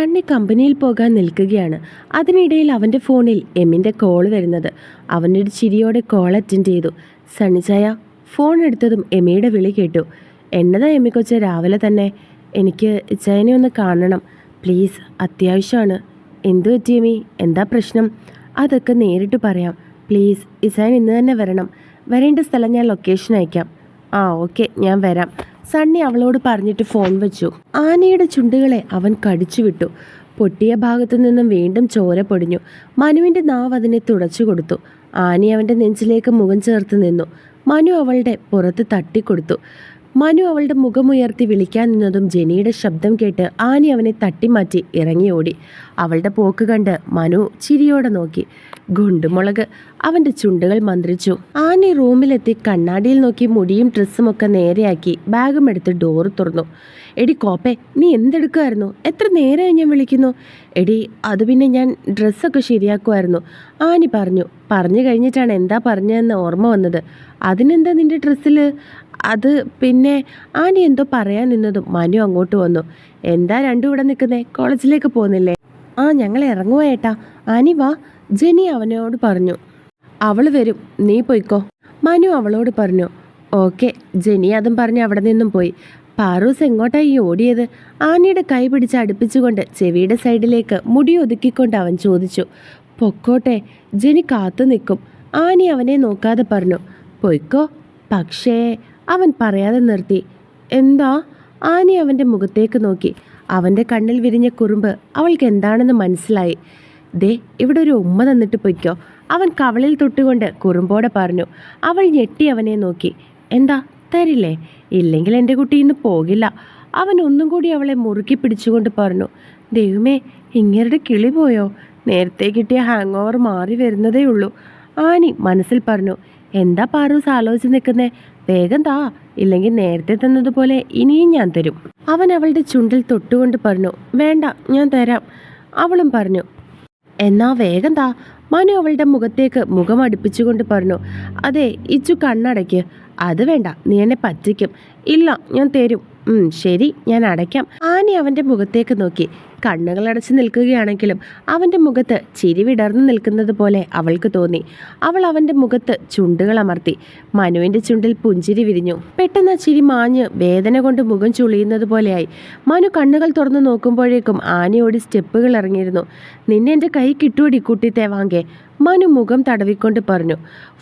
സണ്ണി കമ്പനിയിൽ പോകാൻ നിൽക്കുകയാണ്. അതിനിടയിൽ അവന്റെ ഫോണിൽ എമ്മിന്റെ കോൾ വരുന്നത്. അവനൊരു ചിരിയോടെ കോൾ അറ്റൻഡ് ചെയ്തു. സണ്ണിച്ചായ ഫോൺ എടുത്തതും എമ്മിയുടെ വിളി കേട്ടു. എന്നതാ എമ്മി കൊച്ച രാവിലെ തന്നെ എനിക്ക് ചൈനെ ഒന്ന് കാണണം. പ്ലീസ് അത്യാവശ്യമാണ്. എന്തു പറ്റി എമ്മി എന്താ പ്രശ്നം? അതൊക്കെ നേരിട്ട് പറയാം. പ്ലീസ് ഇസൈൻ ഇന്ന് തന്നെ വരണം. വരേണ്ട സ്ഥലം ഞാൻ ലൊക്കേഷൻ അയക്കാം. ആ ഓക്കെ ഞാൻ വരാം. സണ്ണി അവളോട് പറഞ്ഞിട്ട് ഫോൺ വെച്ചു. ആനയുടെ ചുണ്ടുകളെ അവൻ കടിച്ചു വിട്ടു. പൊട്ടിയ ഭാഗത്തു നിന്നും വീണ്ടും ചോര പൊടിഞ്ഞു. മനുവിന്റെ നാവ് അതിനെ തുടച്ചു കൊടുത്തു. ആനി അവന്റെ നെഞ്ചിലേക്ക് മുഖം ചേർത്ത് നിന്നു. മനു അവളുടെ പുറത്ത് തട്ടിക്കൊടുത്തു. മനു അവളുടെ മുഖമുയർത്തി വിളിക്കാൻ നിന്നതും ജെനിയുടെ ശബ്ദം കേട്ട് ആനി അവനെ തട്ടിമാറ്റി ഇറങ്ങി ഓടി അവളുടെ പോക്ക് കണ്ട് മനു ചിരിയോടെ നോക്കി. ഗുണ്ടുമുളക് അവന്റെ ചുണ്ടുകൾ മന്ത്രിച്ചു. ആനി റൂമിലെത്തി കണ്ണാടിയിൽ നോക്കി മുടിയും ഡ്രസ്സും ഒക്കെ നേരെയാക്കി ബാഗും എടുത്ത് ഡോറ് തുറന്നു. എടി കോപ്പെ നീ എന്തെടുക്കുമായിരുന്നു എത്ര നേരമായി ഞാൻ വിളിക്കുന്നു? എടി അത് പിന്നെ ഞാൻ ഡ്രസ്സൊക്കെ ശരിയാക്കുമായിരുന്നു ആനി പറഞ്ഞു പറഞ്ഞു കഴിഞ്ഞിട്ടാണ് എന്താ പറഞ്ഞതെന്ന് ഓർമ്മ വന്നത്? അതിനെന്താ നിന്റെ ഡ്രസ്സിൽ അത് പിന്നെ ആനി എന്തോ പറയാൻ നിന്നതും മനു അങ്ങോട്ട് വന്നു. എന്താ രണ്ടും ഇവിടെ നിൽക്കുന്നേ? കോളേജിലേക്ക് പോകുന്നില്ലേ? ആ ഞങ്ങൾ ഇറങ്ങുവാ ഏട്ടാ. ആനി വാ. ജെനി അവനോട് പറഞ്ഞു അവൾ വരും നീ പോയിക്കോ. മനു അവളോട് പറഞ്ഞു ഓക്കെ. ജെനി അതും പറഞ്ഞ് അവിടെ നിന്നും പോയി. പാറൂസ് എങ്ങോട്ടായി ഓടിയത്? ആനയുടെ കൈ പിടിച്ച് അടുപ്പിച്ചുകൊണ്ട് ചെവിയുടെ സൈഡിലേക്ക് മുടി ഒതുക്കിക്കൊണ്ട് അവൻ ചോദിച്ചു പൊക്കോട്ടെ. ജെനി കാത്തു നിൽക്കും. ആനി അവനെ നോക്കാതെ പറഞ്ഞു പൊയ്ക്കോ. പക്ഷേ അവൻ പറയാതെ നിർത്തി എന്താ? ആനി അവന്റെ മുഖത്തേക്ക് നോക്കി. അവന്റെ കണ്ണിൽ വിരിഞ്ഞ കുറുമ്പ് അവൾക്ക് എന്താണെന്ന് മനസ്സിലായി. ദേ ഇവിടെ ഒരു ഉമ്മ തന്നിട്ട് പൊയ്ക്കോ. അവൻ കവളിൽ തൊട്ടുകൊണ്ട് കുറുമ്പോടെ പറഞ്ഞു അവൾ ഞെട്ടി അവനെ നോക്കി. എന്താ തരില്ലേ? ഇല്ലെങ്കിൽ എന്റെ കുട്ടി ഇന്ന് പോകില്ല. അവൻ ഒന്നും കൂടി അവളെ മുറുക്കി പിടിച്ചുകൊണ്ട് പറഞ്ഞു ദൈവമേ ഇങ്ങരുടെ കിളി പോയോ? നേരത്തെ കിട്ടിയ ഹാങ് ഓവർ മാറി വരുന്നതേ ഉള്ളൂ. ആനി മനസ്സിൽ പറഞ്ഞു എന്താ പാറൂസ് ആലോചിച്ച് നിൽക്കുന്നേ? വേഗം താ ഇല്ലെങ്കിൽ നേരത്തെ തന്നതുപോലെ ഇനിയും ഞാൻ തരും. അവൻ അവളുടെ ചുണ്ടിൽ തൊട്ടുകൊണ്ട് പറഞ്ഞു വേണ്ട ഞാൻ തരാം. അവളും പറഞ്ഞു എന്നാ വേഗം താ. മനു അവളുടെ മുഖത്തേക്ക് മുഖം അടുപ്പിച്ചുകൊണ്ട് പറഞ്ഞു അതെ ഇച്ചു കണ്ണടയ്ക്ക്. അത് വേണ്ട നീ എന്നെ പറ്റിക്കും. ഇല്ല ഞാൻ തരും. ശരി ഞാൻ അടയ്ക്കാം. ആനി അവന്റെ മുഖത്തേക്ക് നോക്കി. കണ്ണുകൾ അടച്ചു നിൽക്കുകയാണെങ്കിലും അവന്റെ മുഖത്ത് ചിരി വിടർന്നു നിൽക്കുന്നത് പോലെ അവൾക്ക് തോന്നി. അവൾ അവന്റെ മുഖത്ത് ചുണ്ടുകൾ അമർത്തി. മനുവിന്റെ ചുണ്ടിൽ പുഞ്ചിരി വിരിഞ്ഞു. പെട്ടെന്ന് ചിരി മാഞ്ഞ് വേദന കൊണ്ട് മുഖം ചുളിയുന്നത് പോലെയായി. മനു കണ്ണുകൾ തുറന്നു നോക്കുമ്പോഴേക്കും ആനയോടി സ്റ്റെപ്പുകൾ ഇറങ്ങിയിരുന്നു. നിന്നെ എന്റെ കൈ കിട്ടുവടി കുട്ടി തേവാങ്കെ മനു മുഖം തടവിക്കൊണ്ട് പറഞ്ഞു.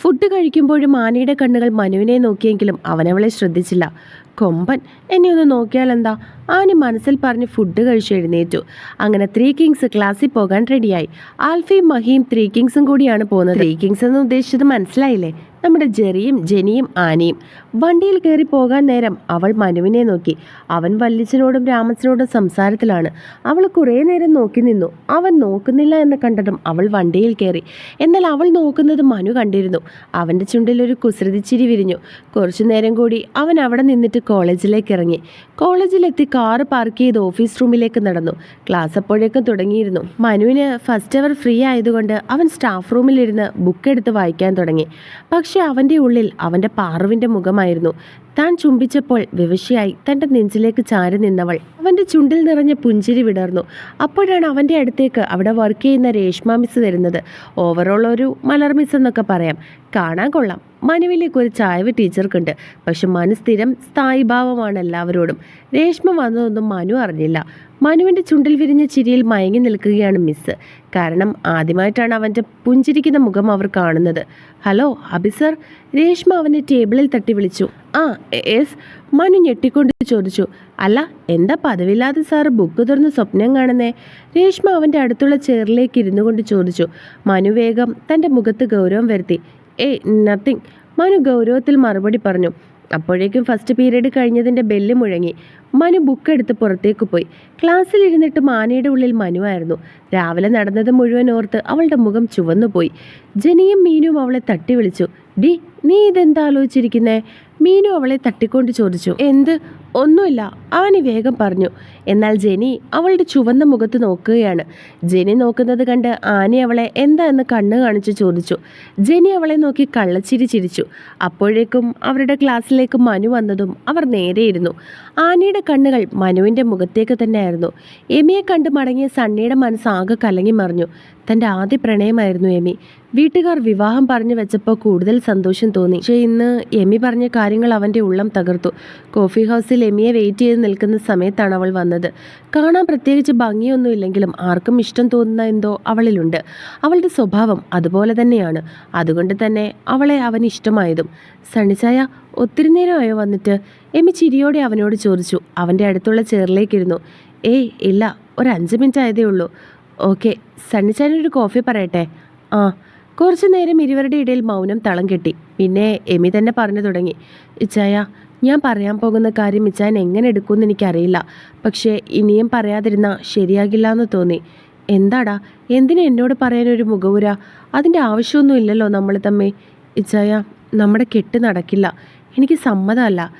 ഫുഡ് കഴിക്കുമ്പോഴും ആനയുടെ കണ്ണുകൾ മനുവിനെ നോക്കിയെങ്കിലും അവനവളെ ശ്രദ്ധിച്ചില്ല. കൊമ്പൻ എന്നെ ഒന്ന് നോക്കിയാൽ എന്താ ആന മനസ്സിൽ പറഞ്ഞ് ഫുഡ് കഴിച്ച് എഴുന്നേറ്റു. അങ്ങനെ ത്രീ കിങ്സ് ക്ലാസ്സിൽ പോകാൻ റെഡിയായി ആൽഫയും മഹിയും ത്രീ കിങ്സും കൂടിയാണ് പോകുന്നത്. ത്രീ കിങ്സ് എന്ന് ഉദ്ദേശിച്ചത് മനസ്സിലായില്ലേ? നമ്മുടെ ജെറിയും ജെനിയും ആനയും. വണ്ടിയിൽ കയറി പോകാൻ നേരം അവൾ മനുവിനെ നോക്കി. അവൻ വല്ലിച്ചനോടും രാമച്ചനോടും സംസാരത്തിലാണ്. അവൾ കുറേ നേരം നോക്കി നിന്നു. അവൻ നോക്കുന്നില്ല എന്ന് കണ്ടതും അവൾ വണ്ടിയിൽ കയറി. എന്നാൽ അവൾ നോക്കുന്നത് മനു കണ്ടിരുന്നു. അവന്റെ ചുണ്ടിൽ ഒരു കുസൃതിച്ചിരി വിരിഞ്ഞു. കുറച്ചു നേരം കൂടി അവൻ അവിടെ നിന്നിട്ട് കോളേജിലേക്ക് ഇറങ്ങി. കോളേജിലെത്തി കാറ് പാർക്ക് ചെയ്ത് ഓഫീസ് റൂമിലേക്ക് നടന്നു. ക്ലാസ് അപ്പോഴേക്കും തുടങ്ങിയിരുന്നു. മനുവിന് ഫസ്റ്റ് അവർ ഫ്രീ ആയതുകൊണ്ട് അവൻ സ്റ്റാഫ് റൂമിലിരുന്ന് ബുക്ക് എടുത്ത് വായിക്കാൻ തുടങ്ങി. പക്ഷെ അവന്റെ ഉള്ളിൽ അവന്റെ പാറുവിന്റെ മുഖമായിരുന്നു. താൻ ചുംബിച്ചപ്പോൾ വിവശയായി തന്റെ നെഞ്ചിലേക്ക് ചാരി നിന്നവൾ അവന്റെ ചുണ്ടിൽ നിറഞ്ഞ പുഞ്ചിരി വിടർന്നു. അപ്പോഴാണ് അവന്റെ അടുത്തേക്ക് അവിടെ വർക്ക് ചെയ്യുന്ന രേഷ്മ മിസ് വരുന്നത്. ഓവറോൾ ഒരു മലർ മിസ് എന്നൊക്കെ പറയാം. കാണാൻ കൊള്ളാം. മനുവിലേക്ക് ഒരു ചായവ് ടീച്ചർക്കുണ്ട്. പക്ഷെ മനു സ്ഥിരം സ്ഥായി ഭാവമാണ് എല്ലാവരോടും. രേഷ്മ വന്നതൊന്നും മനു അറിഞ്ഞില്ല. മനുവിന്റെ ചുണ്ടിൽ വിരിഞ്ഞ ചിരിയിൽ മയങ്ങി നിൽക്കുകയാണ് മിസ് കാരണം ആദ്യമായിട്ടാണ് അവന്റെ പുഞ്ചിരിക്കുന്ന മുഖം അവർ കാണുന്നത്. ഹലോ അബി സർ രേഷ്മ അവനെ ടേബിളിൽ തട്ടി വിളിച്ചു. ആ എസ്. മനു ഞെട്ടിക്കൊണ്ട് ചോദിച്ചു അല്ല എന്താ പതിവില്ലാതെ സാർ ബുക്ക് തുറന്ന് സ്വപ്നം കാണുന്നേ? രേഷ്മ അവന്റെ അടുത്തുള്ള ചെയറിലേക്ക് ഇരുന്നു കൊണ്ട് ചോദിച്ചു മനു വേഗം തന്റെ മുഖത്ത് ഗൗരവം വരുത്തി. ഏയ് നത്തിങ് മനു ഗൗരവത്തിൽ മറുപടി പറഞ്ഞു അപ്പോഴേക്കും ഫസ്റ്റ് പീരീഡ് കഴിഞ്ഞതിന്റെ ബെല്ല് മുഴങ്ങി. മനു ബുക്ക് എടുത്ത് പുറത്തേക്ക് പോയി. ക്ലാസ്സിൽ ഇരുന്നിട്ട് മാനയുടെ ഉള്ളിൽ മനുവായിരുന്നു രാവിലെ നടന്നത് മുഴുവൻ ഓർത്ത് അവളുടെ മുഖം ചുവന്നുപോയി. ജനിയും മീനും അവളെ തട്ടി വിളിച്ചു ഡി നീ ഇതെന്താ ആലോചിച്ചിരിക്കുന്നേ? മീനു അവളെ തട്ടിക്കൊണ്ട് ചോദിച്ചു. എന്ത്? ഒന്നുമില്ല. അവന് വേഗം പറഞ്ഞു. എന്നാൽ ജെനി അവളുടെ ചുവന്ന മുഖത്ത് നോക്കുകയാണ്. ജെനി നോക്കുന്നത് കണ്ട് ആനി അവളെ എന്താ എന്ന് കണ്ണ് കാണിച്ച് ചോദിച്ചു. ജെനി അവളെ നോക്കി കള്ളച്ചിരി ചിരിച്ചു. അപ്പോഴേക്കും അവരുടെ ക്ലാസ്സിലേക്ക് മനു വന്നതും അവർ നേരെയിരുന്നു ആനിയുടെ കണ്ണുകൾ മനുവിന്റെ മുഖത്തേക്ക് തന്നെയായിരുന്നു. എമിയെ കണ്ട് മടങ്ങിയ സണ്ണിയുടെ മനസ്സ് ആകെ കലങ്ങി മറിഞ്ഞു. തന്റെ ആദ്യ പ്രണയമായിരുന്നു എമി വീട്ടുകാർ വിവാഹം പറഞ്ഞു വെച്ചപ്പോൾ കൂടുതൽ സന്തോഷം തോന്നി. പക്ഷേ ഇന്ന് എമി പറഞ്ഞ കാര്യങ്ങൾ അവന്റെ ഉള്ളം തകർത്തു. കോഫി ഹൗസിൽ എമിയെ വെയിറ്റ് ചെയ്ത് നിൽക്കുന്ന സമയത്താണ് അവൾ വന്നത്. കാണാൻ പ്രത്യേകിച്ച് ഭംഗിയൊന്നുമില്ലെങ്കിലും ആർക്കും ഇഷ്ടം തോന്നുന്ന എന്തോ അവളിലുണ്ട്. അവളുടെ സ്വഭാവം അതുപോലെ തന്നെയാണ്. അതുകൊണ്ട് തന്നെ അവളെ അവൻ ഇഷ്ടമായതും. സണിച്ചായ ഒത്തിരി നേരമായോ വന്നിട്ട്? എമി ചിരിയോടെ അവനോട് ചോദിച്ചു. അവന്റെ അടുത്തുള്ള ചെയറിലേക്കിരുന്നു ഏയ് ഇല്ല ഒരു അഞ്ച് മിനിറ്റ് ആയതേ ഉള്ളൂ. ഓക്കെ സണ്ണിച്ചാനൊരു കോഫി പറയട്ടെ? ആ കുറച്ചു നേരം ഇരുവരുടെ ഇടയിൽ മൗനം തളം കെട്ടി. പിന്നെ എമി തന്നെ പറഞ്ഞു തുടങ്ങി. ഇച്ചായ ഞാൻ പറയാൻ പോകുന്ന കാര്യം ഇച്ചാൻ എങ്ങനെ എടുക്കുമെന്ന് എനിക്കറിയില്ല. പക്ഷേ ഇനിയും പറയാതിരുന്ന ശരിയാകില്ല എന്ന് തോന്നി. എന്താടാ എന്തിനാ എന്നോട് പറയാനൊരു മുഖവുര? അതിന്റെ ആവശ്യമൊന്നും ഇല്ലല്ലോ നമ്മൾ തമ്മേ ഇച്ചായ നമ്മുടെ കെട്ട് നടക്കില്ല. എനിക്ക് സമ്മതമല്ല.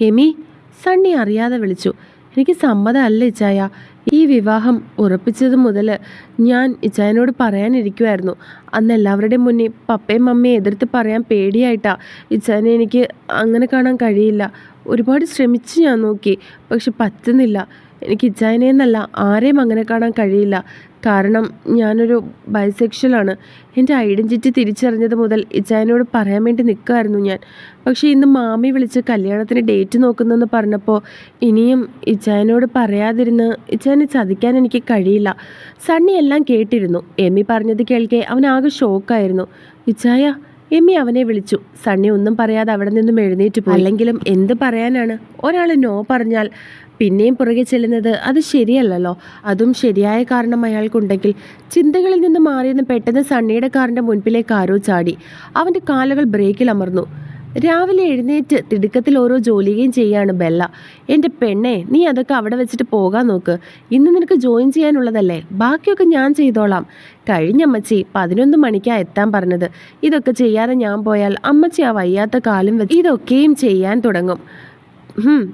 ഹെമി സണ്ണി അറിയാതെ വിളിച്ചു. എനിക്ക് സമ്മതമല്ല ഇച്ചായ. ഈ വിവാഹം ഉറപ്പിച്ചത് മുതൽ ഞാൻ ഇച്ചായനോട് പറയാനിരിക്കുമായിരുന്നു അന്ന് എല്ലാവരുടെയും മുന്നിൽ പപ്പയും മമ്മയും എതിർത്ത് പറയാൻ പേടിയായിട്ടാ. ഇച്ചായനെ എനിക്ക് അങ്ങനെ കാണാൻ കഴിയില്ല. ഒരുപാട് ശ്രമിച്ച് ഞാൻ നോക്കി പക്ഷെ പറ്റുന്നില്ല. എനിക്ക് ഇച്ചായനെന്നല്ല ആരെയും അങ്ങനെ കാണാൻ കഴിയില്ല. കാരണം ഞാനൊരു ബൈസെക്ഷലാണ് എന്റെ ഐഡന്റിറ്റി തിരിച്ചറിഞ്ഞത് മുതൽ ഇച്ചായനോട് പറയാൻ വേണ്ടി നിൽക്കുമായിരുന്നു ഞാൻ. പക്ഷേ ഇന്ന് മാമി വിളിച്ച് കല്യാണത്തിന് ഡേറ്റ് നോക്കുന്നെന്ന് പറഞ്ഞപ്പോൾ ഇനിയും ഇച്ചായനോട് പറയാതിരുന്ന് ഇച്ചായനെ ചതിക്കാൻ എനിക്ക് കഴിയില്ല. സണ്ണി എല്ലാം കേട്ടിരുന്നു. എമ്മി പറഞ്ഞത് കേൾക്കെ അവനാകെ ഷോക്കായിരുന്നു ഇച്ചായ എമ്മി അവനെ വിളിച്ചു. സണ്ണി ഒന്നും പറയാതെ അവിടെ നിന്നും എഴുന്നേറ്റ് പോയി. അല്ലെങ്കിലും എന്ത് പറയാനാണ്? ഒരാൾ നോ പറഞ്ഞാൽ പിന്നെയും പുറകെ ചെല്ലുന്നത് അത് ശരിയല്ലല്ലോ. അതും ശരിയായ കാരണം അയാൾക്കുണ്ടെങ്കിൽ ചിന്തകളിൽ നിന്ന് മാറിയെന്ന് പെട്ടെന്ന് സണ്ണിയുടെ കാറിന്റെ മുൻപിലേക്ക് ആരോ ചാടി. അവന്റെ കാലുകൾ ബ്രേക്കിൽ അമർന്നു. രാവിലെ എഴുന്നേറ്റ് തിടുക്കത്തിൽ ഓരോ ജോലിയും ചെയ്യാണ് ബെല്ല. എന്റെ പെണ്ണെ നീ അതൊക്കെ അവിടെ വെച്ചിട്ട് പോകാൻ നോക്ക്. ഇന്ന് നിനക്ക് ജോയിൻ ചെയ്യാനുള്ളതല്ലേ? ബാക്കിയൊക്കെ ഞാൻ ചെയ്തോളാം. കഴിഞ്ഞ അമ്മച്ചി പതിനൊന്ന് മണിക്കാ എത്താൻ പറഞ്ഞത്. ഇതൊക്കെ ചെയ്യാതെ ഞാൻ പോയാൽ അമ്മച്ചി ആ വയ്യാത്ത കാലം വെച്ച് ഇതൊക്കെയും ചെയ്യാൻ തുടങ്ങും.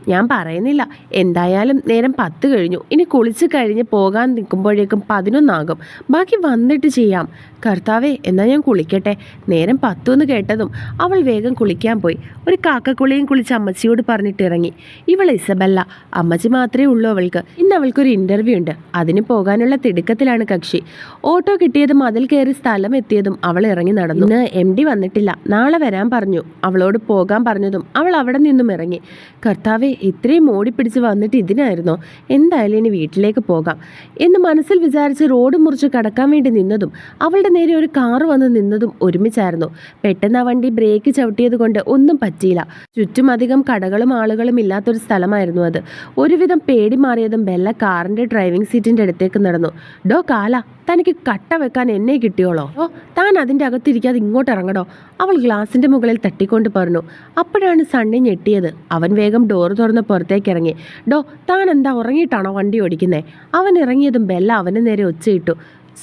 ഞാൻ പറയുന്നില്ല. എന്തായാലും നേരം പത്ത് കഴിഞ്ഞു. ഇനി കുളിച്ച് കഴിഞ്ഞ് പോകാൻ നിൽക്കുമ്പോഴേക്കും പതിനൊന്നാകും. ബാക്കി വന്നിട്ട് ചെയ്യാം. കർത്താവേ എന്നാൽ ഞാൻ കുളിക്കട്ടെ? നേരം പത്തുമെന്ന് കേട്ടതും അവൾ വേഗം കുളിക്കാൻ പോയി. ഒരു കാക്കക്കുളിയും കുളിച്ച് അമ്മച്ചിയോട് പറഞ്ഞിട്ട് ഇറങ്ങി. ഇവൾ ഇസബല്ല. അമ്മച്ചി മാത്രമേ ഉള്ളൂ അവൾക്ക്. ഇന്ന് അവൾക്കൊരു ഇന്റർവ്യൂ ഉണ്ട്. അതിന് പോകാനുള്ള തിടുക്കത്തിലാണ് കക്ഷി. ഓട്ടോ കിട്ടിയതും അതിൽ കയറി സ്ഥലം എത്തിയതും അവൾ ഇറങ്ങി നടന്നു. ഇന്ന് എം ഡി വന്നിട്ടില്ല. നാളെ വരാൻ പറഞ്ഞു. അവളോട് പോകാൻ പറഞ്ഞതും അവൾ അവിടെ നിന്നും ഇറങ്ങി. കർത്താവെ ഇത്രയും ഓടിപ്പിടിച്ച് വന്നിട്ട് ഇതിനായിരുന്നോ? എന്തായാലും ഇനി വീട്ടിലേക്ക് പോകാം. എന്ന് മനസ്സിൽ വിചാരിച്ച് റോഡ് മുറിച്ച് കടക്കാൻ വേണ്ടി നിന്നതും അവളുടെ നേരെ ഒരു കാർ വന്ന് നിന്നതും ഒരുമിച്ചായിരുന്നു. പെട്ടെന്ന് ആ വണ്ടി ബ്രേക്ക് ചവിട്ടിയത് കൊണ്ട് ഒന്നും പറ്റിയില്ല. ചുറ്റും അധികം കടകളും ആളുകളും ഇല്ലാത്തൊരു സ്ഥലമായിരുന്നു അത്. ഒരുവിധം പേടി മാറിയതും ബെല്ല കാറിന്റെ ഡ്രൈവിംഗ് സീറ്റിന്റെ അടുത്തേക്ക് നടന്നു. ഡോ കാല തനിക്ക് കട്ട വെക്കാൻ എന്നെ കിട്ടിയോളോ? ഓ താൻ അതിന്റെ അകത്തിരിക്കാതെ ഇങ്ങോട്ട് ഇറങ്ങടോ അവൾ ഗ്ലാസിന്റെ മുകളിൽ തട്ടിക്കൊണ്ട് പറഞ്ഞു. അപ്പോഴാണ് സണ്ണി ഞെട്ടിയത്. അവൻ വേഗം ഡോർ തുറന്ന് പുറത്തേക്ക് ഇറങ്ങി. ഡോ താൻ എന്താ ഉറങ്ങിയിട്ടാണോ വണ്ടി ഓടിക്കുന്നത് അവൻ ഇറങ്ങിയതും ബെല്ല അവന് നേരെ ഒച്ചയിട്ടു.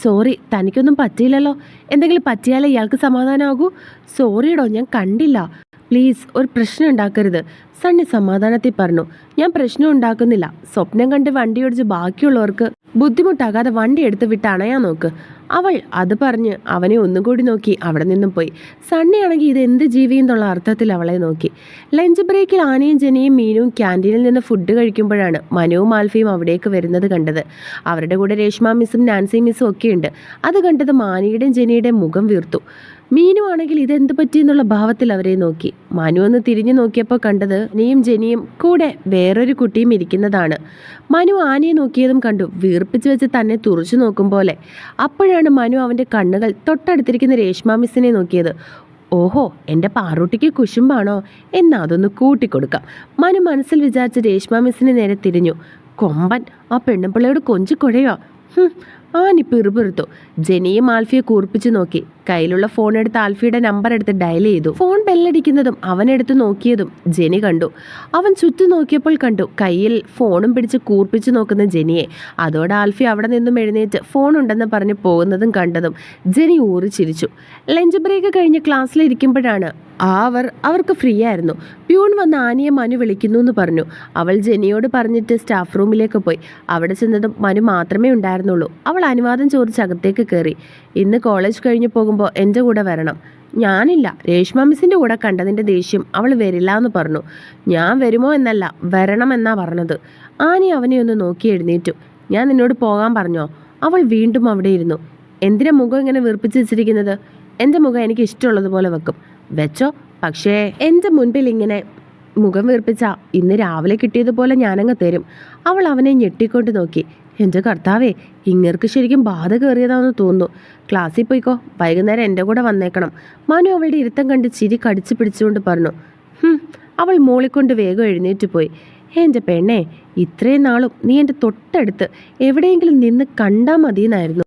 സോറി തനിക്കൊന്നും പറ്റിയില്ലല്ലോ. എന്തെങ്കിലും പറ്റിയാലേ ഇയാൾക്ക് സമാധാനമാകൂ സോറിയടോ ഞാൻ കണ്ടില്ല. പ്ലീസ് ഒരു പ്രശ്നം ഉണ്ടാക്കരുത് സണ്ണി സമാധാനത്തിൽ പറഞ്ഞു. ഞാൻ പ്രശ്നം ഉണ്ടാക്കുന്നില്ല. സ്വപ്നം കണ്ട് വണ്ടി ഓടിച്ച് ബാക്കിയുള്ളവർക്ക് ബുദ്ധിമുട്ടാകാതെ വണ്ടി എടുത്ത് വിട്ട് അണയാൻ നോക്ക്. അവൾ അത് പറഞ്ഞ് അവനെ ഒന്നുകൂടി നോക്കി. അവിടെ നിന്നും പോയി. സണ്ണിയാണെങ്കിൽ ഇത് എന്ത് ജീവി എന്നുള്ള അർത്ഥത്തിൽ അവളെ നോക്കി. ലഞ്ച് ബ്രേക്കിൽ ആനയും ജനയും മീനും ക്യാന്റീനിൽ നിന്ന് ഫുഡ് കഴിക്കുമ്പോഴാണ് മനുവും ആൽഫയും അവിടേക്ക് വരുന്നത് കണ്ടത്. അവരുടെ കൂടെ രേഷ്മ മിസ്സും നാൻസി മിസ്സും ഒക്കെയുണ്ട്. അത് കണ്ടത് മാനിയുടെയും ജനിയുടെയും മുഖം വീർത്തു. മീനു ആണെങ്കിൽ ഇതെന്ത് പറ്റിയെന്നുള്ള ഭാവത്തിൽ അവരെ നോക്കി. മനു ഒന്ന് തിരിഞ്ഞു നോക്കിയപ്പോൾ കണ്ടത് നീയും ജനിയും കൂടെ വേറൊരു കുട്ടിയും ഇരിക്കുന്നതാണ്. മനു ആനയെ നോക്കിയതും കണ്ടു. വീർപ്പിച്ച് വെച്ച് തന്നെ തുറച്ചു നോക്കും പോലെ. അപ്പോഴാണ് മനു അവന്റെ കണ്ണുകൾ തൊട്ടടുത്തിരിക്കുന്ന രേഷ്മ മിസ്സിനെ നോക്കിയത്. ഓഹോ എന്റെ പാറൂട്ടിക്ക് കുശുമ്പാണോ? എന്നാ അതൊന്ന് കൂട്ടിക്കൊടുക്കാം. മനു മനസ്സിൽ വിചാരിച്ച് രേഷ്മ മിസ്സിന് നേരെ തിരിഞ്ഞു. കൊമ്പൻ ആ പെണ്ണുപിള്ളയോട് കൊഞ്ചിക്കൊഴയോ? ആനി പിറുപിറുത്തു ജെനിയും ആൽഫിയെ കൂർപ്പിച്ചു നോക്കി. കയ്യിലുള്ള ഫോൺ എടുത്ത് ആൽഫിയുടെ നമ്പർ എടുത്ത് ഡയൽ ചെയ്തു. ഫോൺ ബെല്ലടിക്കുന്നതും അവൻ എടുത്ത് നോക്കിയതും ജെനി കണ്ടു. അവൻ ചുറ്റും നോക്കിയപ്പോൾ കണ്ടു. കയ്യിൽ ഫോണും പിടിച്ച് കൂർപ്പിച്ചു നോക്കുന്ന ജെനിയെ. അതോടെ ആൽഫി അവിടെ നിന്നും എഴുന്നേറ്റ് ഫോൺ ഉണ്ടെന്ന് പറഞ്ഞ് പോകുന്നതും കണ്ടതും ജെനി ഊറി ചിരിച്ചു ലഞ്ച് ബ്രേക്ക് കഴിഞ്ഞ് ക്ലാസ്സിലിരിക്കുമ്പോഴാണ് ആ അവർ അവർക്ക് ഫ്രീ ആയിരുന്നു പ്യൂൺ വന്ന് ആനിയെ മനു വിളിക്കുന്നു എന്ന് പറഞ്ഞു. അവൾ ജെനിയോട് പറഞ്ഞിട്ട് സ്റ്റാഫ് റൂമിലേക്ക് പോയി. അവിടെ ചെന്നതും മനു മാത്രമേ ഉണ്ടായിരുന്നുള്ളൂ. അവൾ അനുവാദം ചോദിച്ച് അകത്തേക്ക് കയറി. ഇന്ന് കോളേജ് കഴിഞ്ഞു പോകുമ്പോൾ എന്റെ കൂടെ വരണം. ഞാനില്ല. രേഷ്മ മിസ്സിന്റെ കൂടെ കണ്ടതിന്റെ ദേഷ്യം അവൾ വരില്ല എന്ന് പറഞ്ഞു. ഞാൻ വരുമോ എന്നല്ല വരണമെന്നാ പറഞ്ഞത്. ആനി അവനെ ഒന്ന് നോക്കി എഴുന്നേറ്റു. ഞാൻ നിന്നോട് പോകാൻ പറഞ്ഞോ? അവൾ വീണ്ടും അവിടെ ഇരുന്നു. എന്തിനാ മുഖം ഇങ്ങനെ വീർപ്പിച്ച് വെച്ചിരിക്കുന്നത്? എന്റെ മുഖം എനിക്ക് ഇഷ്ടമുള്ളതുപോലെ വെക്കും. വെച്ചോ? പക്ഷേ എന്റെ മുൻപിൽ ഇങ്ങനെ മുഖം വീർപ്പിച്ച ഇന്ന് രാവിലെ കിട്ടിയതുപോലെ ഞാനങ്ങ് തരും. അവൾ അവനെ ഞെട്ടിക്കൊണ്ട് നോക്കി. എന്റെ കർത്താവേ ഇങ്ങർക്ക് ശരിക്കും ബാധ കയറിയതാണെന്ന് തോന്നുന്നു. ക്ലാസ്സിൽ പോയിക്കോ. വൈകുന്നേരം എന്റെ കൂടെ വന്നേക്കണം. മനു അവളുടെ ഇരുത്തം കണ്ട് ചിരി കടിച്ചു പിടിച്ചുകൊണ്ട് പറഞ്ഞു. അവൾ മോളിക്കൊണ്ട് വേഗം എഴുന്നേറ്റ് പോയി. എന്റെ പെണ്ണേ ഇത്രയും നാളും നീ എന്റെ തൊട്ടടുത്ത് എവിടെയെങ്കിലും നിന്ന് കണ്ടാൽ മതിയെന്നായിരുന്നു.